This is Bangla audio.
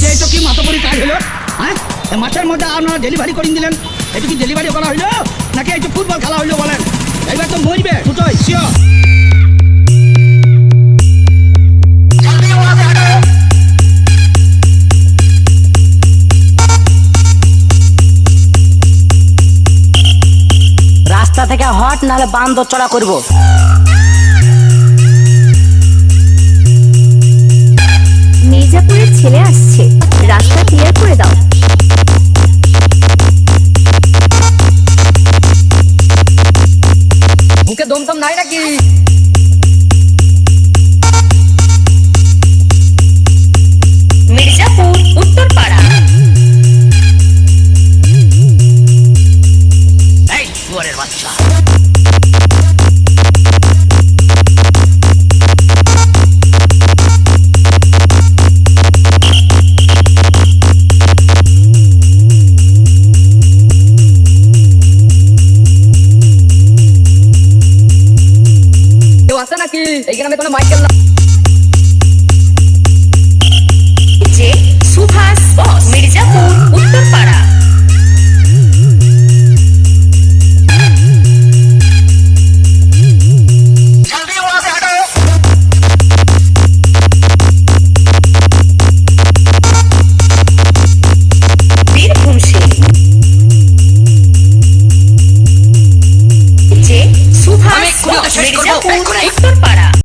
যে এটা কি মাতবরি কাজ হলো? হ্যাঁ? মাছের মধ্যে আপনারা ডেলিভারি করে দিলেন। এটা কি ডেলিভারি করা হইল নাকি এই যে ফুটবল খেলা হইল বলেন? এইবার তো মরবে, দুটোই শিওর রাস্তা থেকে হট, নাহলে বান্দর চড়া করব। ছেলে আসছে। রাস্তা ক্লিয়ার করে দাও। মুখে দমদম নাই নাকি? মির্জাপুর উত্তরপাড়া। এই বাচ্চা। এই গ্রামে কোনো মাইকেল না যে সুভাষ বস মির্জাপুর উত্তরপাড়া। সুভাষ মির্জাপুর উত্তরপাড়া।